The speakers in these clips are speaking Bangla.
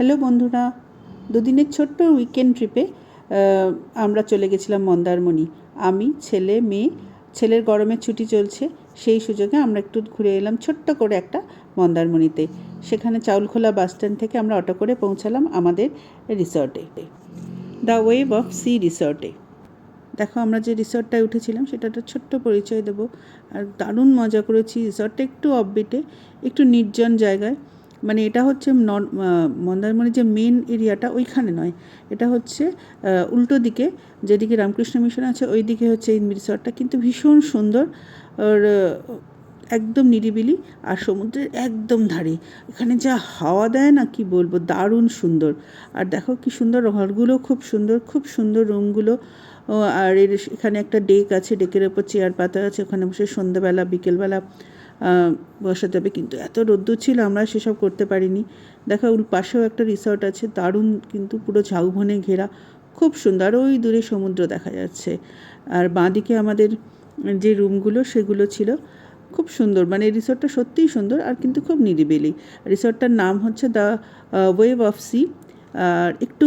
হ্যালো বন্ধুরা, দুদিনের ছোট্ট উইকেন্ড ট্রিপে আমরা চলে গেছিলাম মন্দারমণি। আমি, ছেলে, মেয়ে, ছেলের গরমের ছুটি চলছে, সেই সুযোগে আমরা একটু ঘুরে এলাম ছোট্ট করে একটা মন্দারমণিতে। সেখানে চাউলখোলা বাস স্ট্যান্ড থেকে আমরা অটো করে পৌঁছালাম আমাদের রিসর্টে দ্য ওয়েভ অফ সি রিসর্টে দেখো, আমরা যে রিসর্টটায় উঠেছিলাম সেটা একটা ছোট্ট পরিচয় দেবো। আর দারুণ মজা করেছি রিসর্টটা একটু অফবিটে একটু নির্জন জায়গায়। মানে এটা হচ্ছে নন মন্দারমণির যে মেন এরিয়াটা ওইখানে নয়। এটা হচ্ছে উল্টো দিকে, যেদিকে রামকৃষ্ণ মিশন আছে ওই দিকে হচ্ছে এই রিসর্টটা কিন্তু ভীষণ সুন্দর, আর একদম নিরিবিলি, আর সমুদ্রের একদম ধারে। এখানে যা হাওয়া দেয় না, কি বলব, দারুণ সুন্দর। আর দেখো কি সুন্দর, ঘরগুলো খুব সুন্দর খুব সুন্দর রুমগুলো আর এর এখানে একটা ডেক আছে ডেকের ওপর চেয়ার পাতা আছে। ওখানে বসে সন্ধ্যাবেলা, বিকেলবেলা আহ, বসা যাবে কিন্তু এত রোদ্দুর ছিল আমরা সেসব করতে পারিনি। দেখো ওর পাশেও একটা রিসর্ট আছে দারুণ কিন্তু পুরো ঝাউবনে ঘেরা। খুব সুন্দর ওই দূরে সমুদ্র দেখা যাচ্ছে। আর বাঁদিকে আমাদের যে রুমগুলো সেগুলো ছিল খুব সুন্দর। মানে রিসর্টটা সত্যিই সুন্দর আর কিন্তু খুব নিরিবিলি। রিসর্টটার নাম হচ্ছে দ্য ওয়েভ অফ সি আর একটু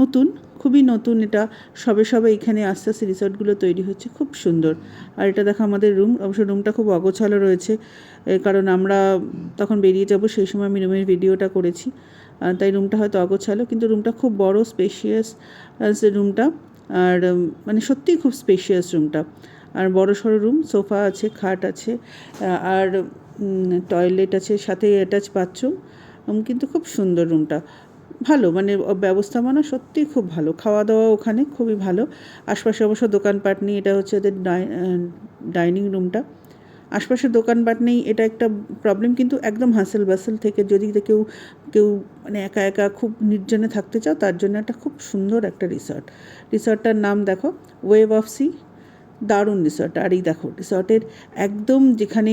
নতুন। খুবই নতুন এটা। সবে সবে এখানে আস্তে আস্তে রিসর্টগুলো তৈরি হচ্ছে। খুব সুন্দর। আর এটা দেখো আমাদের রুম অবশ্য রুমটা খুব অগোছালো রয়েছে। কারণ আমরা তখন বেরিয়ে যাব সেই সময় আমি রুমের ভিডিওটা করেছি। তাই রুমটা হয়তো অগোছালো, কিন্তু রুমটা খুব বড় স্পেশিয়াস রুমটা আর মানে সত্যিই খুব স্পেশিয়াস রুমটা আর বড় সড়ো রুম সোফা আছে, খাট আছে আর টয়লেট আছে, সাথে অ্যাটাচ বাথরুম কিন্তু খুব সুন্দর রুমটা ভালো মানে ব্যবস্থাপনা সত্যিই খুব ভালো। খাওয়া দাওয়া ওখানে খুবই ভালো। আশপাশে অবশ্য দোকানপাট নেই, এটা হচ্ছে ওদের ডাইনিং রুমটা। আশপাশে দোকানপাট নেই, এটা একটা প্রবলেম কিন্তু একদম হাসেল বাসেল থেকে যদি কেউ কেউ মানে একা একা খুব নির্জনে থাকতে চাও, তার জন্য একটা খুব সুন্দর একটা রিসর্ট রিসর্টটার নাম দেখো ওয়েভ অফ সি দারুণ রিসর্ট আর এই দেখো রিসর্টের একদম যেখানে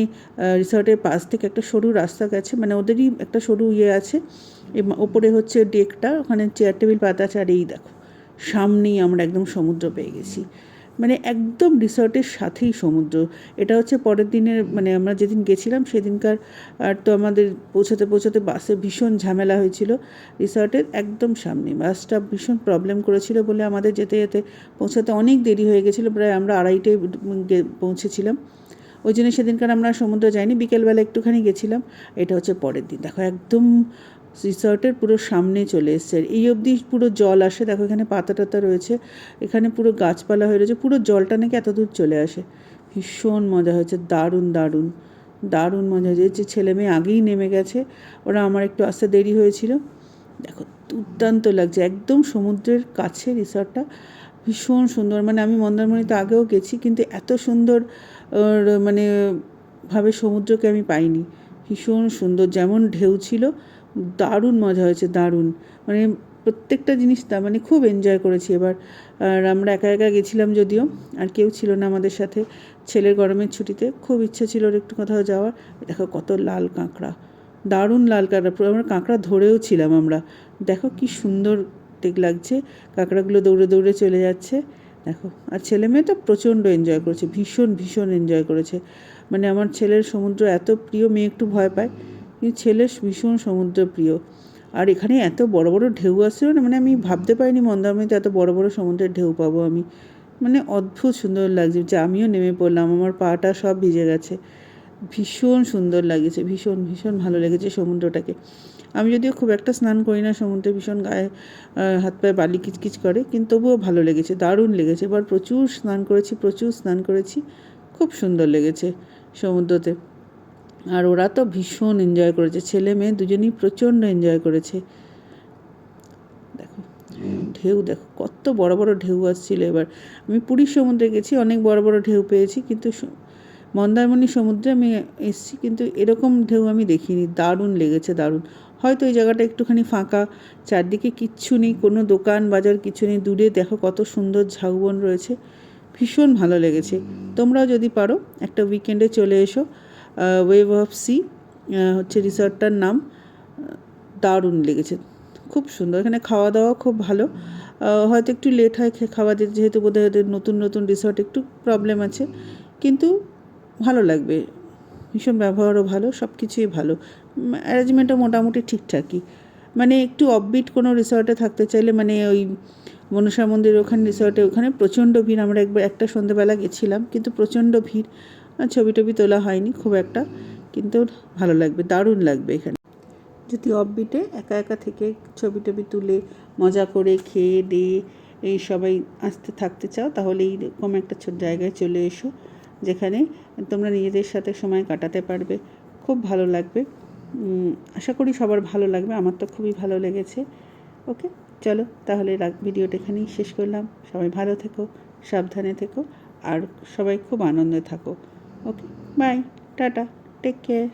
রিসর্টের পাশ থেকে একটা সরু রাস্তা গেছে মানে ওদেরই একটা সরু ইয়ে আছে ওপরে হচ্ছে ডেকটা ওখানে চেয়ার টেবিল পাতা আছে আর এই দেখো, সামনেই আমরা একদম সমুদ্র পেয়ে গেছি। মানে একদম রিসর্টের সাথেই সমুদ্র। এটা হচ্ছে পরের দিনের মানে আমরা যেদিন গেছিলাম সেদিনকার, আর তো আমাদের পৌঁছাতে পৌঁছাতে বাসে ভীষণ ঝামেলা হয়েছিল রিসর্টের একদম সামনে। বাসটা ভীষণ প্রবলেম করেছিল বলে আমাদের যেতে যেতে পৌঁছাতে অনেক দেরি হয়ে গেছিল, প্রায় আমরা আড়াইটে গে- পৌঁছেছিলাম। ওই জন্য সেদিনকার আমরা সমুদ্র যাইনি, বিকেলবেলা একটুখানি গেছিলাম। এটা হচ্ছে পরের দিন। দেখো একদম রিসর্টের পুরো সামনে চলে এসছে এই অবধি পুরো জল আসে। দেখো এখানে পাতা টাতা রয়েছে, এখানে পুরো গাছপালা হয়ে রয়েছে, পুরো জলটা নাকি এত দূর চলে আসে। ভীষণ মজা হয়েছে, দারুণ দারুণ দারুণ মজা হয়েছে। যে ছেলে মেয়ে আগেই নেমে গেছে, ওরা আমার একটু আসতে দেরি হয়েছিল। দেখো দুর্দান্ত লাগছে, একদম সমুদ্রের কাছে রিসর্টটা, ভীষণ সুন্দর। মানে আমি মন্দারমণিতে আগেও গেছি, কিন্তু এত সুন্দর মানে ভাবে সমুদ্রকে আমি পাইনি। ভীষণ সুন্দর, যেমন ঢেউ ছিল দারুণ মজা হয়েছে, দারুণ। মানে প্রত্যেকটা জিনিস তা মানে খুব এনজয় করেছি। এবার, আর আমরা একা একা গেছিলাম যদিও, আর কেউ ছিল না আমাদের সাথে। ছেলের গরমের ছুটিতে খুব ইচ্ছা ছিল ওর একটু কোথাও যাওয়ার। দেখো কত লাল কাঁকড়া। দারুণ লাল কাঁকড়া আমরা কাঁকড়া ধরেও ছিলাম আমরা। দেখো কি সুন্দর লাগছে, কাঁকড়াগুলো দৌড়ে দৌড়ে চলে যাচ্ছে। দেখো, আর ছেলে মেয়ে তো প্রচণ্ড এনজয় করেছে, ভীষণ ভীষণ এনজয় করেছে। মানে আমার ছেলের সমুদ্র এত প্রিয়, মেয়ে একটু ভয় পায়। কিন্তু ছেলের ভীষণ সমুদ্র প্রিয় আর এখানে এত বড় বড় ঢেউ আসছিল না মানে আমি ভাবতে পারিনি মন্দারমণিতে এত বড় বড় সমুদ্রের ঢেউ পাবো আমি। মানে অদ্ভুত সুন্দর লাগছে, যে আমিও নেমে পড়লাম, আমার পাটা সব ভিজে গেছে। ভীষণ সুন্দর লাগেছে, ভীষণ ভীষণ ভালো লেগেছে সমুদ্রটাকে। আমি যদিও খুব একটা স্নান করি না, সমুদ্রে ভীষণ গায়ে হাত পায়ে বালি কিচকিচ করে, কিন্তু তবুও ভালো লেগেছে, দারুণ লেগেছে। এবার প্রচুর স্নান করেছি, প্রচুর স্নান করেছি, খুব সুন্দর লেগেছে সমুদ্রতে। আর ওরা তো ভীষণ এনজয় করেছে। ছেলে মেয়ে দুজনেই প্রচণ্ড এনজয় করেছে। দেখো, ঢেউ দেখো, কত বড় বড় ঢেউ আসছিল এবার। আমি পুরীর সমুদ্রে গেছি, অনেক বড় বড় ঢেউ পেয়েছি, কিন্তু মন্দারমণি সমুদ্রে আমি এসেছি, কিন্তু এরকম ঢেউ আমি দেখিনি। দারুণ লেগেছে, দারুণ। হয়তো এই জায়গাটা একটুখানি ফাঁকা, চারদিকে কিচ্ছু নেই, কোনো দোকান বাজার কিছু নেই, দূরে দেখো কত সুন্দর ঝাউবন রয়েছে, ভীষণ ভালো লেগেছে। তোমরাও যদি পারো, একটা উইকেন্ডে চলে এসো। ওয়েভ অফ সি হচ্ছে রিসর্টটার নাম দারুণ লেগেছে। খুব সুন্দর। এখানে খাওয়া দাওয়া খুব ভালো। হয়তো একটু লেট হয় খাওয়া দিতে যেহেতু বোধহয় ওদের নতুন নতুন রিসর্ট একটু প্রবলেম আছে। কিন্তু ভালো লাগবে। ভীষণ ব্যবহারও ভালো সব কিছুই ভালো অ্যারেঞ্জমেন্টও মোটামুটি ঠিকঠাকই। মানে একটু অফবিট কোনো রিসর্টে থাকতে চাইলে মানে ওই মনসা মন্দির ওখানে রিসর্টে ওখানে প্রচণ্ড ভিড়। আমরা একবার একটা সন্ধ্যেবেলা গেছিলাম, কিন্তু প্রচণ্ড ভিড়। ছবি টবি তোলা হয়নি খুব একটা, কিন্তু ভালো লাগবে, দারুণ লাগবে এখানে। যদি অফবিটে একা একা থেকে ছবি টবি তুলে, মজা করে খেয়ে দিয়ে এই সবাই আসতে থাকতে চাও তাহলে এইরকম একটা ছোট জায়গায় চলে এসো, যেখানে তোমরা নিজেদের সাথে সময় কাটাতে পারবে। খুব ভালো লাগবে। আশা করি সবার ভালো লাগবে, আমার তো খুবই ভালো লেগেছে। ওকে, চলো তাহলে ভিডিওটা এখানেই শেষ করলাম। সবাই ভালো থেকো, সাবধানে থেকো, আর সবাই খুব আনন্দে থাকো। okay bye tata take care